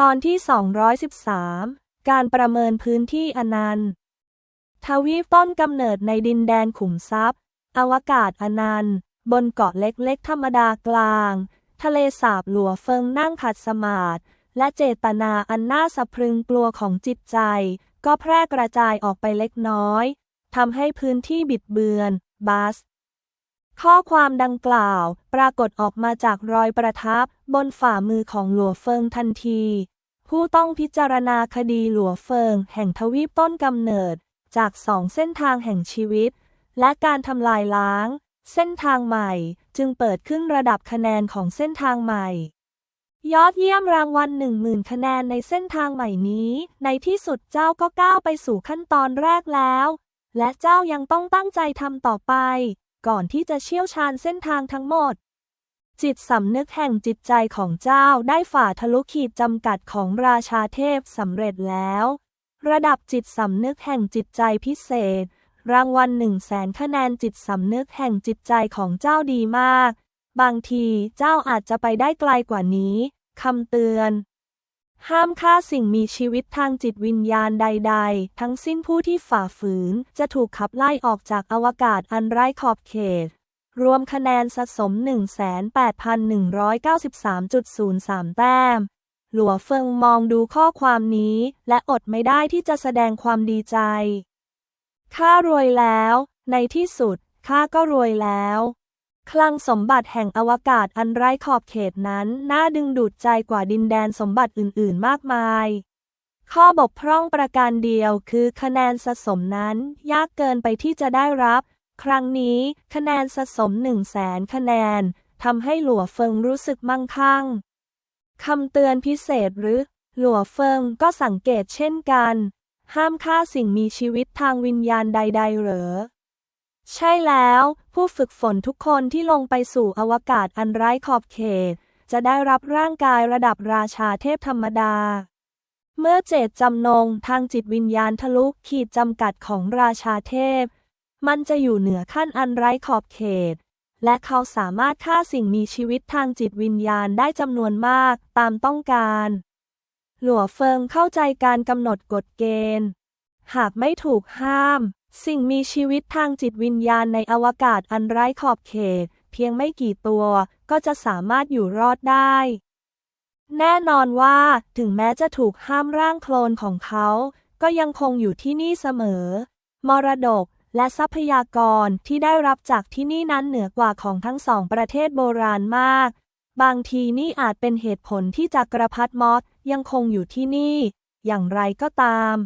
ตอนที่ 213 การประเมินพื้นที่อนันต์ ทวีปต้นกำเนิดในดินแดนขุมทรัพย์ อวกาศอนันต์ บนเกาะเล็กๆ ธรรมดากลาง ทะเลสาบหลัวเฟิงนั่งขัดสมาธิและเจตนาอันน่าสะพรึงกลัวของจิตใจ ก็แพร่กระจายออกไปเล็กน้อยทำให้พื้นที่บิดเบือนบัส ข้อความดังกล่าวปรากฏออกมาจากรอยประทับบนฝ่ามือของหลัวเฟิงทันที ผู้ต้องพิจารณาคดีหลัวเฟิงแห่งทวีปต้นกำเนิด จากสองเส้นทางแห่งชีวิต และการทำลายล้าง เส้นทางใหม่จึงเปิดขึ้นระดับคะแนนของเส้นทางใหม่ ยอดเยี่ยมรางวัลหนึ่งหมื่นคะแนนในเส้นทางใหม่นี้ ในที่สุดเจ้าก็ก้าวไปสู่ขั้นตอนแรกแล้ว และเจ้ายังต้องตั้งใจทำต่อไป ก่อนที่จะเชี่ยวชาญเส้นทางทั้งหมด จิตสำนึกแห่งจิตใจของเจ้าได้ฝ่าทะลุขีดจำกัดของราชาเทพสำเร็จแล้ว ระดับจิตสำนึกแห่งจิตใจพิเศษ รางวัลหนึ่งแสนคะแนนจิตสำนึกแห่งจิตใจของเจ้าดีมาก บางทีเจ้าอาจจะไปได้ไกลกว่านี้คำเตือน ห้ามฆ่าสิ่งมีชีวิตทางจิตวิญญาณใด ๆ ทั้งสิ้นผู้ที่ฝ่าฝืน จะถูกขับไล่ออกจากอวกาศอันไร้ขอบเขต รวมคะแนนสะสม 18,193.03 แต้ม หลัวเฟิงมองดูข้อความนี้ และอดไม่ได้ที่จะแสดงความดีใจ ข้ารวยแล้ว ในที่สุด ข้าก็รวยแล้ว คลังสมบัติแห่งอวกาศอันไร้ขอบเขตนั้น น่าดึงดูดใจกว่าดินแดนสมบัติอื่น ๆ มากมาย ข้อบกพร่องประการเดียวคือคะแนนสะสมนั้น ยากเกินไปที่จะได้รับ ครั้งนี้คะแนนสะสม1 0 0 0 0แสนคะแนนทำให้หลัวเฟิงรู้สึกมั่งคั่งคำเตือนพิเศษหรือ หลัวเฟิงก็สังเกตเช่นกัน ห้ามฆ่าสิ่งมีชีวิตทางวิญญาณใด ๆ เหรอ ใช่แล้ว ผู้ฝึกฝนทุกคนที่ลงไปสู่อวกาศอันไร้ขอบเขต จะได้รับร่างกายระดับราชาเทพธรรมดา เมื่อเจตจำนงทางจิตวิญญาณทะลุขีดจำกัดของราชาเทพ มันจะอยู่เหนือขั้นอันไร้ขอบเขต และเขาสามารถฆ่าสิ่งมีชีวิตทางจิตวิญญาณได้จำนวนมากตามต้องการ หลัวเฟิงเข้าใจการกำหนดกฎเกณฑ์ หากไม่ถูกห้าม สิ่งมีชีวิตทางจิตวิญญาณในอวกาศอันไร้ขอบเขต เพียงไม่กี่ตัว ก็จะสามารถอยู่รอดได้ แน่นอนว่า ถึงแม้จะถูกห้ามร่างโคลนของเขา ก็ยังคงอยู่ที่นี่เสมอ มรดกและทรัพยากรที่ได้รับจากที่นี่นั้นเหนือกว่าของทั้งสองประเทศโบราณมาก บางทีนี่อาจเป็นเหตุผลที่จักรพรรดิมอสยังคงอยู่ที่นี่ อย่างไรก็ตาม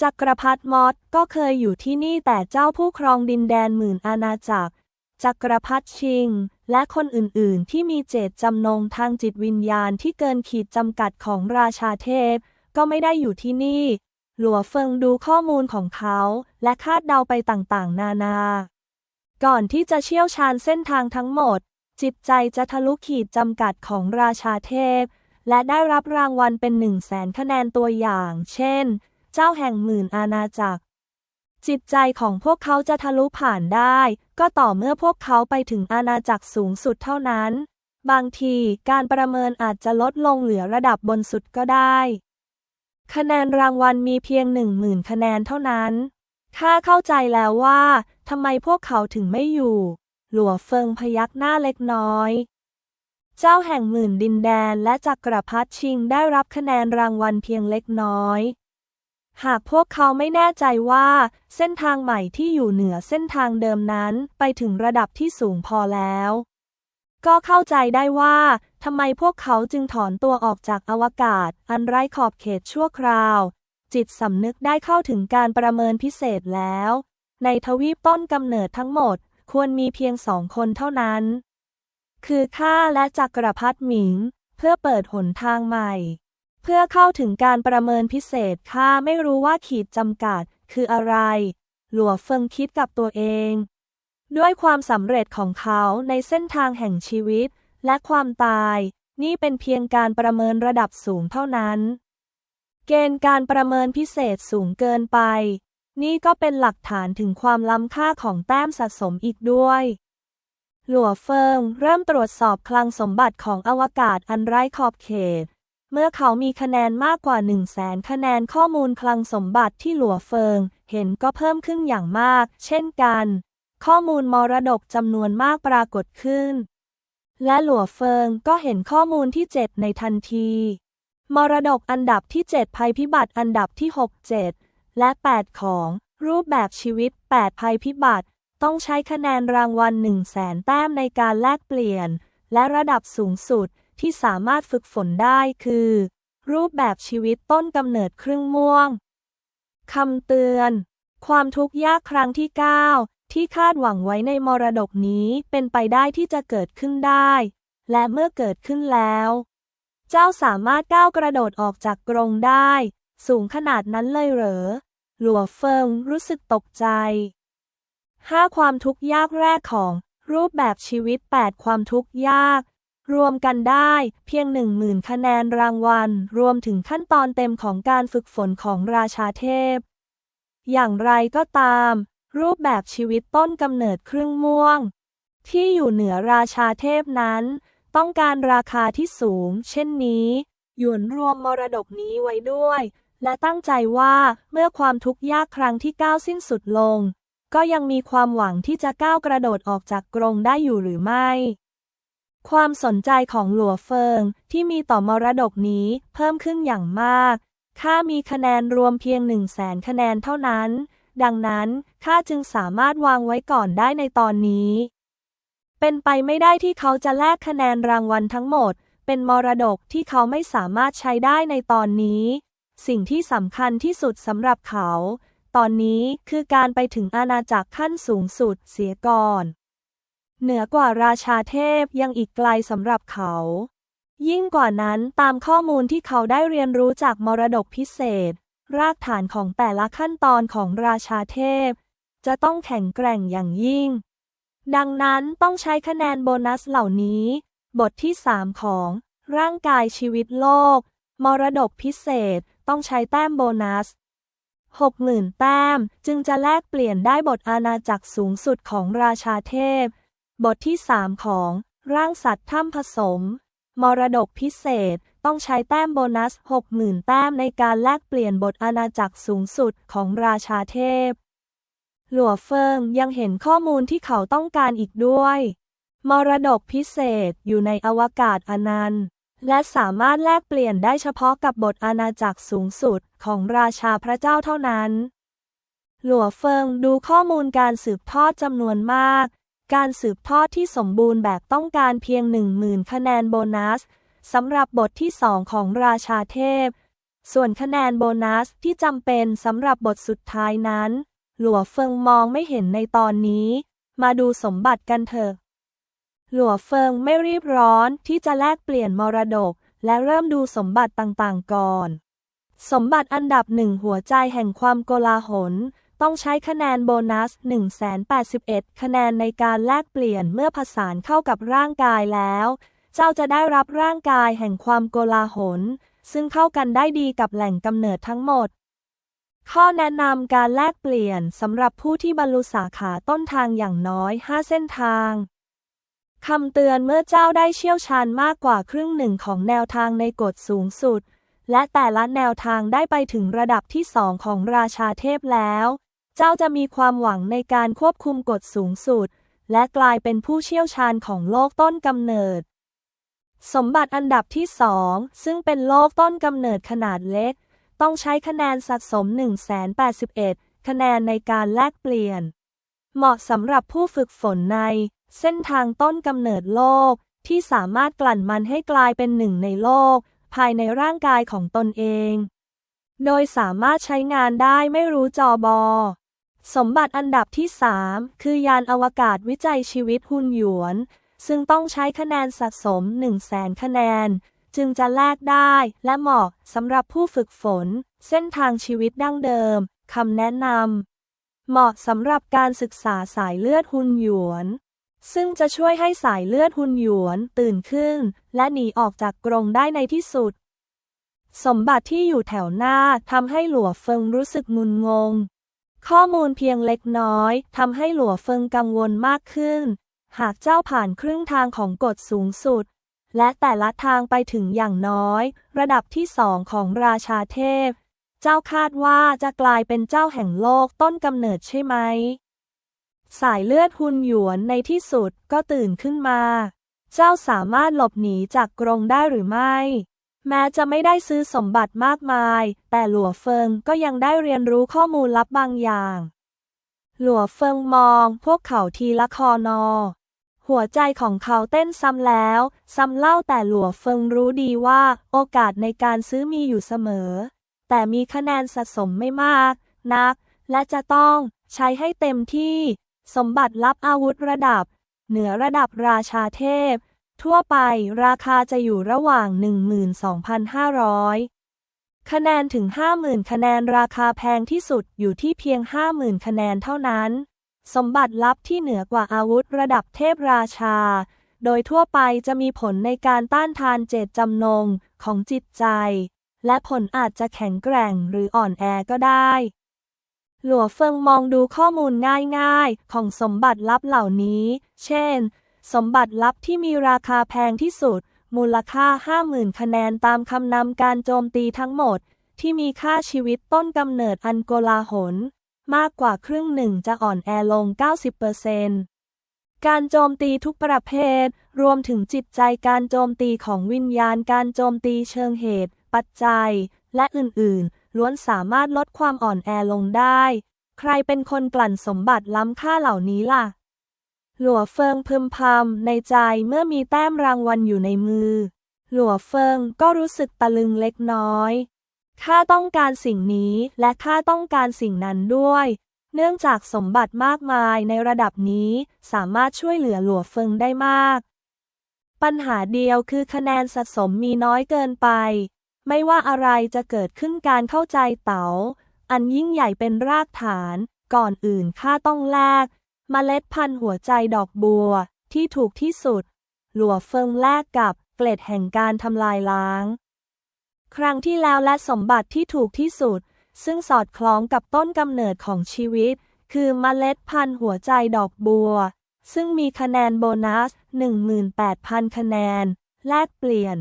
จักรพรรดิมอสก็เคยอยู่ที่นี่แต่เจ้าผู้ครองดินแดนหมื่นอาณาจักร จักรพรรดิชิง และคนอื่นๆ ที่มีเจตจำนงทางจิตวิญญาณที่เกินขีดจำกัดของราชาเทพ ก็ไม่ได้อยู่ที่นี่ หลัวเฟิงดูข้อมูลของเขา และคาดเดาไปต่างๆ นานา ก่อนที่จะเชี่ยวชาญเส้นทางทั้งหมด จิตใจจะทะลุขีดจำกัดของราชาเทพ และได้รับรางวัลเป็นหนึ่งแสนคะแนนตัวอย่าง เช่น เจ้าแห่งหมื่นอาณาจักร จิตใจของพวกเขาจะทะลุผ่านได้ ก็ต่อเมื่อพวกเขาไปถึงอาณาจักรสูงสุดเท่านั้น บางทีการประเมินอาจจะลดลงเหลือระดับบนสุดก็ได้ คะแนนรางวัลมีเพียงหนึ่งหมื่นคะแนนเท่านั้นข้าเข้าใจแล้วว่าทำไมพวกเขาถึงไม่อยู่ หลัวเฟิงพยักหน้าเล็กน้อย เจ้าแห่งหมื่นดินแดนและจักรพรรดิชิงได้รับคะแนนรางวัลเพียงเล็กน้อย หากพวกเขาไม่แน่ใจว่า เส้นทางใหม่ที่อยู่เหนือเส้นทางเดิมนั้นไปถึงระดับที่สูงพอแล้ว ก็เข้าใจได้ว่าทำไมพวกเขาจึงถอนตัวออกจากอวกาศ อันไร้ขอบเขตชั่วคราว จิตสำนึกได้เข้าถึงการประเมินพิเศษแล้ว ในทวีปต้นกำเนิดทั้งหมดควรมีเพียงสองคนเท่านั้น คือข้าและจักรพรรดิหมิง เพื่อเปิดหนทางใหม่ เพื่อเข้าถึงการประเมินพิเศษข้าไม่รู้ว่าขีดจำกัด คืออะไร หลัวเฟิงคิดกับตัวเอง ด้วยความสำเร็จของเขาในเส้นทางแห่งชีวิต และความตาย นี่เป็นเพียงการประเมินระดับสูงเท่านั้น เกณฑ์การประเมินพิเศษสูงเกินไป นี่ก็เป็นหลักฐานถึงความล้ำค่าของแต้มสะสมอีกด้วยหลัวเฟิงเริ่มตรวจสอบคลังสมบัติของอวกาศอันไร้ขอบเขต เมื่อเขามีคะแนนมากกว่า 1 0 0 0 0แสนคะแนนข้อมูลคลังสมบัติที่หลัวเฟิง เห็นก็เพิ่มขึ้นอย่างมาก เช่นกัน ข้อมูลมรดกจำนวนมากปรากฏขึ้น และหลัวเฟิงก็เห็นข้อมูลที่ 7 ในทันที มรดกอันดับที่ 7 ภัยพิบัติอันดับที่ 6 7 และ 8 ของ รูปแบบชีวิต 8 ภัยพิบัติ ต้องใช้คะแนนรางวัล1 0 0 0 0แสนแต้มในการแลกเปลี่ยน และระดับสูงสุด ที่สามารถฝึกฝนได้คือ รูปแบบชีวิตต้นกำเนิดครึ่งม่วงคำเตือน ความทุกข์ยากครั้งที่ 9 ที่คาดหวังไว้ในมรดกนี้เป็นไปได้ที่จะเกิดขึ้นได้ และเมื่อเกิดขึ้นแล้ว เจ้าสามารถก้าวกระโดดออกจากกรงได้ สูงขนาดนั้นเลยเหรอ หลัวเฟิงรู้สึกตกใจ 5 ความทุกข์ยากแรกของ รูปแบบชีวิต 8 ความทุกข์ยาก รวมกันได้เพียง 10,000 คะแนนรางวัล รวมถึงขั้นตอนเต็มของการฝึกฝนของราชาเทพ อย่างไรก็ตาม รูปแบบชีวิตต้นกำเนิดครึ่งม่วง ที่อยู่เหนือราชาเทพนั้น ต้องการราคาที่สูง เช่นนี้หยวนรวมมรดกนี้ไว้ด้วย และตั้งใจว่าเมื่อความทุกข์ยากครั้งที่ก้าวสิ้นสุดลง ก็ยังมีความหวังที่จะก้าวกระโดดออกจากกรงได้อยู่หรือไม่ ความสนใจของหลัวเฟิงที่มีต่อมรดกนี้เพิ่มขึ้นอย่างมาก ข้ามีคะแนนรวมเพียงหนึ่งแสนคะแนนเท่านั้น ดังนั้นข้าจึงสามารถวางไว้ก่อนได้ในตอนนี้ เป็นไปไม่ได้ที่เขาจะแลกคะแนนรางวัลทั้งหมด เป็นมรดกที่เขาไม่สามารถใช้ได้ในตอนนี้ สิ่งที่สำคัญที่สุดสำหรับเขา ตอนนี้คือการไปถึงอาณาจักรขั้นสูงสุดเสียก่อน เหนือกว่าราชาเทพยังอีกไกลสำหรับเขา ยิ่งกว่านั้นตามข้อมูลที่เขาได้เรียนรู้จากมรดกพิเศษ รากฐานของแต่ละขั้นตอนของราชาเทพ จะต้องแข็งแกร่งอย่างยิ่ง ดังนั้นต้องใช้คะแนนโบนัสเหล่านี้ บทที่ 3 ของร่างกายชีวิตโลก มรดกพิเศษต้องใช้แต้มโบนัส60,000 แต้ม จึงจะแลกเปลี่ยนได้บทอาณาจักรสูงสุดของราชาเทพ บทที่ 3 ของ ร่างสัตว์ถ้ำผสม มรดกพิเศษต้องใช้แต้มโบนัส 60,000 แต้มในการแลกเปลี่ยนบทอาณาจักรสูงสุดของราชาเทพ หลัวเฟิงยังเห็นข้อมูลที่เขาต้องการอีกด้วย มรดกพิเศษอยู่ในอวกาศอนันต์ และสามารถแลกเปลี่ยนได้เฉพาะกับบทอาณาจักรสูงสุดของราชาพระเจ้าเท่านั้น หลัวเฟิงดูข้อมูลการสืบทอดจำนวนมาก การสืบทอดที่สมบูรณ์แบบต้องการเพียง 10,000 คะแนนโบนัสสำหรับบทที่สองของราชาเทพ ส่วนคะแนนโบนัสที่จำเป็นสำหรับบทสุดท้ายนั้น หลัวเฟิงมองไม่เห็นในตอนนี้ มาดูสมบัติกันเถอะ หลัวเฟิงไม่รีบร้อนที่จะแลกเปลี่ยนมรดก และเริ่มดูสมบัติต่างๆก่อน สมบัติอันดับหนึ่งหัวใจแห่งความโกลาหล ต้องใช้คะแนนโบนัส 181 คะแนนในการแลกเปลี่ยนเมื่อผสานเข้ากับร่างกายแล้ว เจ้าจะได้รับร่างกายแห่งความโกลาหล ซึ่งเข้ากันได้ดีกับแหล่งกำเนิดทั้งหมด ข้อแนะนำการแลกเปลี่ยนสำหรับผู้ที่บรรลุสาขาต้นทางอย่างน้อย 5 เส้นทางคำเตือนเมื่อเจ้าได้เชี่ยวชาญมากกว่าครึ่งหนึ่งของแนวทางในกฎสูงสุด และแต่ละแนวทางได้ไปถึงระดับที่สองของราชาเทพแล้ว เจ้าจะมีความหวังในการควบคุมกฎสูงสุด และกลายเป็นผู้เชี่ยวชาญของโลกต้นกำเนิด สมบัติอันดับที่สองซึ่งเป็นโลกต้นกำเนิดขนาดเล็ก ต้องใช้คะแนนสะสม 181 คะแนนในการแลกเปลี่ยน เหมาะสำหรับผู้ฝึกฝนใน เส้นทางต้นกำเนิดโลกที่สามารถกลั่นมันให้กลายเป็นหนึ่งในโลก ภายในร่างกายของตนเอง โดยสามารถใช้งานได้ไม่รู้จอบอ สมบัติอันดับที่ 3 คือยานอวกาศวิจัยชีวิตหุ่นหยวน ซึ่งต้องใช้คะแนนสะสม 1 0 0 0 0แสนคะแนน จึงจะแลกได้และเหมาะสำหรับผู้ฝึกฝน เส้นทางชีวิตดั้งเดิมคำแนะนำเหมาะสำหรับการศึกษาสายเลือดหุ่นหยวน ซึ่งจะช่วยให้สายเลือดหุ่นหยวนตื่นขึ้น และหนีออกจากกรงได้ในที่สุด สมบัติที่อยู่แถวหน้าทำให้หลัวเฟิงรู้สึกงุนงง ข้อมูลเพียงเล็กน้อยทำให้หลัวเฟิงกังวลมากขึ้น หากเจ้าผ่านครึ่งทางของกฎสูงสุด และแต่ละทางไปถึงอย่างน้อย ระดับที่สองของราชาเทพ เจ้าคาดว่าจะกลายเป็นเจ้าแห่งโลกต้นกำเนิดใช่ไหม สายเลือดหุนหยวนในที่สุดก็ตื่นขึ้นมา เจ้าสามารถหลบหนีจากกรงได้หรือไม่ แม้จะไม่ได้ซื้อสมบัติมากมาย แต่หลัวเฟิงก็ยังได้เรียนรู้ข้อมูลลับบางอย่าง หลัวเฟิงมองพวกเขาทีละคอนอ หัวใจของเขาเต้นซ้ำแล้ว ซ้ำเล่าแต่หลัวเฟิงรู้ดีว่าโอกาสในการซื้อมีอยู่เสมอ แต่มีคะแนนสะสมไม่มากนัก และจะต้องใช้ให้เต็มที่ สมบัติลับอาวุธระดับ เหนือระดับราชาเทพ ทั่วไปราคาจะอยู่ระหว่าง 12,500 คะแนนถึง 50,000 คะแนนราคาแพงที่สุดอยู่ที่เพียง 50,000 คะแนนเท่านั้น สมบัติลับที่เหนือกว่าอาวุธระดับเทพราชา โดยทั่วไปจะมีผลในการต้านทานเจตจำนงของจิตใจ และผลอาจจะแข็งแกร่งหรืออ่อนแอก็ได้ หลัวเฟิงมองดูข้อมูลง่ายๆ ของสมบัติลับเหล่านี้ เช่น สมบัติลับที่มีราคาแพงที่สุด มูลค่า 50,000 คะแนนตามคำนำการโจมตีทั้งหมด ที่มีค่าชีวิตต้นกำเนิดอันโกลาหล มากกว่าครึ่งหนึ่งจะอ่อนแอลง 90%การโจมตีทุกประเภท รวมถึงจิตใจการโจมตีของวิญญาณการโจมตีเชิงเหตุ ปัจจัย และอื่น ๆ ล้วนสามารถลดความอ่อนแอลงได้ ใครเป็นคนกลั่นสมบัติล้ำค่าเหล่านี้ล่ะ หลัวเฟิงพึมพำในใจเมื่อมีแต้มรางวัลอยู่ในมือ หลัวเฟิงก็รู้สึกตะลึงเล็กน้อย ข้าต้องการสิ่งนี้และข้าต้องการสิ่งนั้นด้วย เนื่องจากสมบัติมากมายในระดับนี้สามารถช่วยเหลือหลัวเฟิงได้มาก ปัญหาเดียวคือคะแนนสะสมมีน้อยเกินไป ไม่ว่าอะไรจะเกิดขึ้นการเข้าใจเต๋า อันยิ่งใหญ่เป็นรากฐาน ก่อนอื่นข้าต้องแลก เมล็ดพันธุ์หัวใจดอกบัวที่ถูกที่สุด หลัวเฟิงแลกกับเกล็ดแห่งการทำลายล้าง ครั้งที่แล้วและสมบัติที่ถูกที่สุด ซึ่งสอดคล้องกับต้นกำเนิดของชีวิต คือเมล็ดพันธุ์หัวใจดอกบัว ซึ่งมีคะแนนโบนัส 18,000 คะแนน แลกเปลี่ยน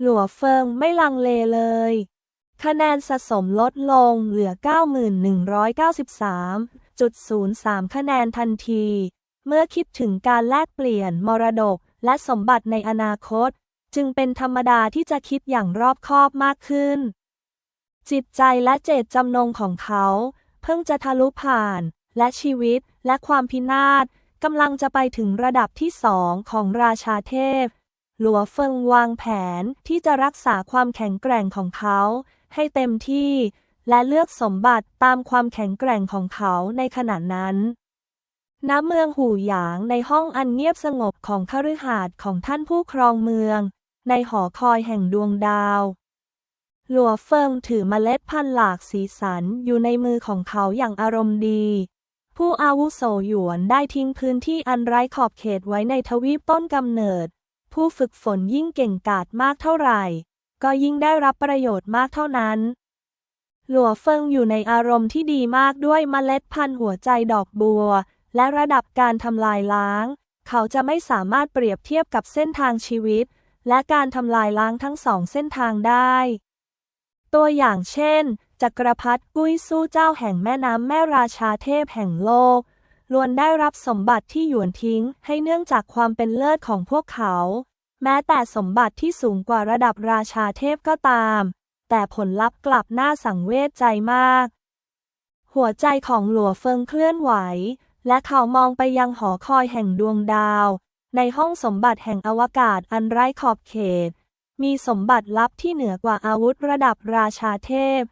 หลัวเฟิงไม่ลังเลเลย คะแนนสะสมลดลงเหลือ 9193.03 คะแนนทันที เมื่อคิดถึงการแลกเปลี่ยนมรดกและสมบัติในอนาคต จึงเป็นธรรมดาที่จะคิดอย่างรอบคอบมากขึ้น จิตใจและเจตจำนงของเขา เพิ่งจะทะลุผ่าน และชีวิตและความพินาศกำลังจะไปถึงระดับที่สองของราชาเทพ หลัวเฟิงวางแผนที่จะรักษาความแข็งแกร่งของเขา ให้เต็มที่ และเลือกสมบัติตามความแข็งแกร่งของเขาในขณะนั้นณเมืองหูหยางในห้องอันเงียบสงบของคฤหาสน์ของท่านผู้ครองเมือง ในหอคอยแห่งดวงดาว หลัวเฟิงถือเมล็ดพันธุ์หลากสีสันอยู่ในมือของเขาอย่างอารมณ์ดี ผู้อาวุโสหยวนได้ทิ้งพื้นที่อันไร้ขอบเขตไว้ในทวีปต้นกำเนิด ผู้ฝึกฝนยิ่งเก่งกาจมากเท่าไหร่ ก็ยิ่งได้รับประโยชน์มากเท่านั้น หลัวเฟิงอยู่ในอารมณ์ที่ดีมากด้วยเมล็ดพันธุ์หัวใจดอกบัว และระดับการทำลายล้าง เขาจะไม่สามารถเปรียบเทียบกับเส้นทางชีวิต และการทำลายล้างทั้งสองเส้นทางได้ ตัวอย่างเช่น จักรพรรดิกุ้ยสู้เจ้าแห่งแม่น้ำแม่ราชาเทพแห่งโลกล้วนได้รับสมบัติที่หยวนทิ้งให้เนื่องจากความเป็นเลิศของพวกเขา แม้แต่สมบัติที่สูงกว่าระดับราชาเทพก็ตาม แต่ผลลัพธ์กลับน่าสังเวชใจมาก หัวใจของหลัวเฟิงเคลื่อนไหว และเขามองไปยังหอคอยแห่งดวงดาว ในห้องสมบัติแห่งอวกาศอันไร้ขอบเขต มีสมบัติลับที่เหนือกว่าอาวุธระดับราชาเทพ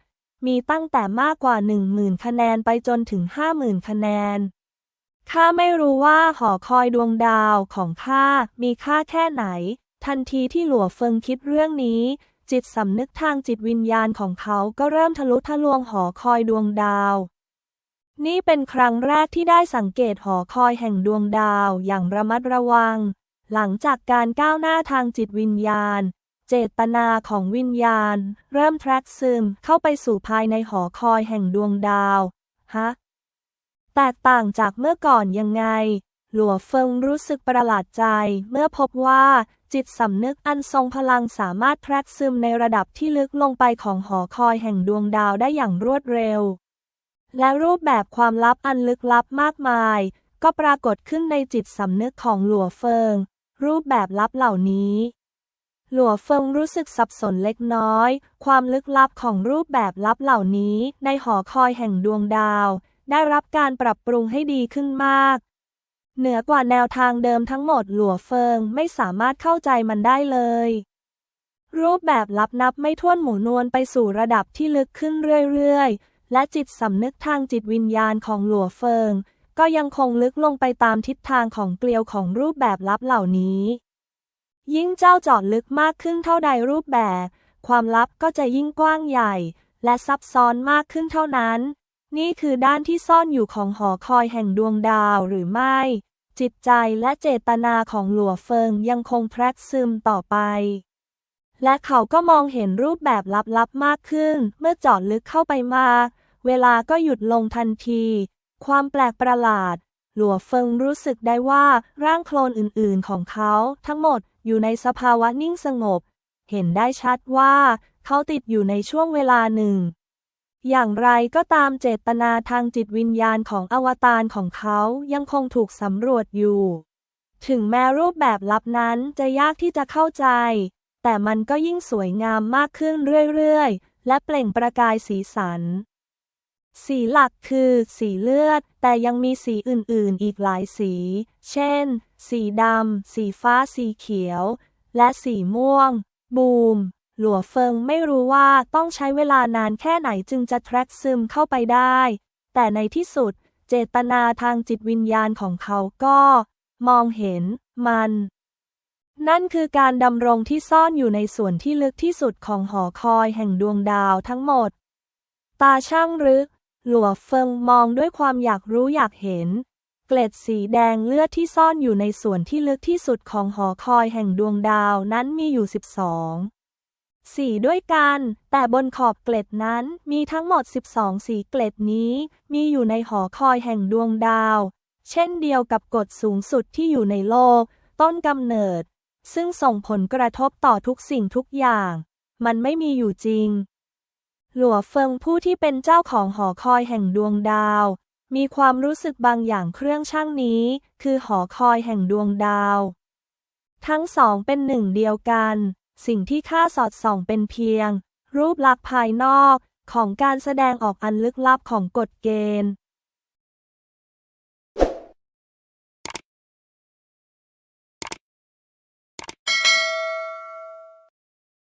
มีตั้งแต่มากกว่า10,000คะแนนไปจนถึง50,000คะแนนข้าไม่รู้ว่าหอคอยดวงดาวของข้ามีค่าแค่ไหน ทันทีที่หลัวเฟิงคิดเรื่องนี้ จิตสำนึกทางจิตวิญญาณของเขาก็เริ่มทะลุทะลวงหอคอยดวงดาว นี่เป็นครั้งแรกที่ได้สังเกตหอคอยแห่งดวงดาวอย่างระมัดระวัง หลังจากการก้าวหน้าทางจิตวิญญาณ เจตนาของวิญญาณ เริ่มแทรกซึมเข้าไปสู่ภายในหอคอยแห่งดวงดาว ฮะ แตกต่างจากเมื่อก่อนยังไง หลัวเฟิงรู้สึกประหลาดใจเมื่อพบว่า จิตสำนึกอันทรงพลังสามารถแทรกซึมในระดับที่ลึกลงไปของหอคอยแห่งดวงดาวได้อย่างรวดเร็ว และรูปแบบความลับอันลึกลับมากมาย ก็ปรากฏขึ้นในจิตสำนึกของหลัวเฟิง รูปแบบลับเหล่านี้ หลัวเฟิงรู้สึกสับสนเล็กน้อย ความลึกลับของรูปแบบลับเหล่านี้ ในหอคอยแห่งดวงดาว ได้รับการปรับปรุงให้ดีขึ้นมาก เหนือกว่าแนวทางเดิมทั้งหมดหลัวเฟิงไม่สามารถเข้าใจมันได้เลย รูปแบบลับนับไม่ถ้วนหมู่นวลไปสู่ระดับที่ลึกขึ้นเรื่อยๆ และจิตสำนึกทางจิตวิญญาณของหลัวเฟิง ก็ยังคงลึกลงไปตามทิศทางของเกลียวของรูปแบบลับเหล่านี้ ยิ่งเจ้าจอดลึกมากขึ้นเท่าใดรูปแบบ ความลับก็จะยิ่งกว้างใหญ่ และซับซ้อนมากขึ้นเท่านั้น นี่คือด้านที่ซ่อนอยู่ของหอคอยแห่งดวงดาวหรือไม่ จิตใจและเจตนาของหลัวเฟิงยังคงแทรกซึมต่อไป และเขาก็มองเห็นรูปแบบลับๆมากขึ้น เมื่อจาะลึกเข้าไปมากเวลาก็หยุดลงทันที ความแปลกประหลาด หลัวเฟิงรู้สึกได้ว่าร่างโคลนอื่นๆของเขาทั้งหมดอยู่ในสภาวะนิ่งสงบ เห็นได้ชัดว่าเขาติดอยู่ในช่วงเวลาหนึ่ง อย่างไรก็ตามเจตนาทางจิตวิญญาณของอวตารของเขายังคงถูกสำรวจอยู่ ถึงแม้รูปแบบลับนั้นจะยากที่จะเข้าใจ แต่มันก็ยิ่งสวยงามมากขึ้นเรื่อยๆ และเปล่งประกายสีสัน สีหลักคือสีเลือด แต่ยังมีสีอื่นๆ อีกหลายสี เช่น สีดำ สีฟ้า สีเขียว และสีม่วง บูม หลัวเฟิงไม่รู้ว่าต้องใช้เวลานานแค่ไหนจึงจะแทรกซึมเข้าไปได้ แต่ในที่สุด เจตนาทางจิตวิญญาณของเขาก็ มองเห็นมัน นั่นคือการดำรงที่ซ่อนอยู่ในส่วนที่ลึกที่สุดของหอคอยแห่งดวงดาวทั้งหมด ตาช่างรึก หลัวเฟิงมองด้วยความอยากรู้อยากเห็น เกล็ดสีแดงเลือดที่ซ่อนอยู่ในส่วนที่ลึกที่สุดของหอคอยแห่งดวงดาวนั้นมีอยู่ 12 สีด้วยกัน แต่บนขอบเกล็ดนั้นมีทั้งหมด 12 สีเกล็ดนี้ มีอยู่ในหอคอยแห่งดวงดาว เช่นเดียวกับกฎสูงสุดที่อยู่ในโลก ต้นกำเนิด ซึ่งส่งผลกระทบต่อทุกสิ่งทุกอย่าง มันไม่มีอยู่จริง หลัวเฟิงผู้ที่เป็นเจ้าของหอคอยแห่งดวงดาว มีความรู้สึกบางอย่างเครื่องช่างนี้ คือหอคอยแห่งดวงดาว ทั้งสองเป็นหนึ่งเดียวกัน สิ่งที่ข้าสอดส่องเป็นเพียง รูปลักษณ์ภายนอกของการแสดงออกอันลึกลับของกฎเกณฑ์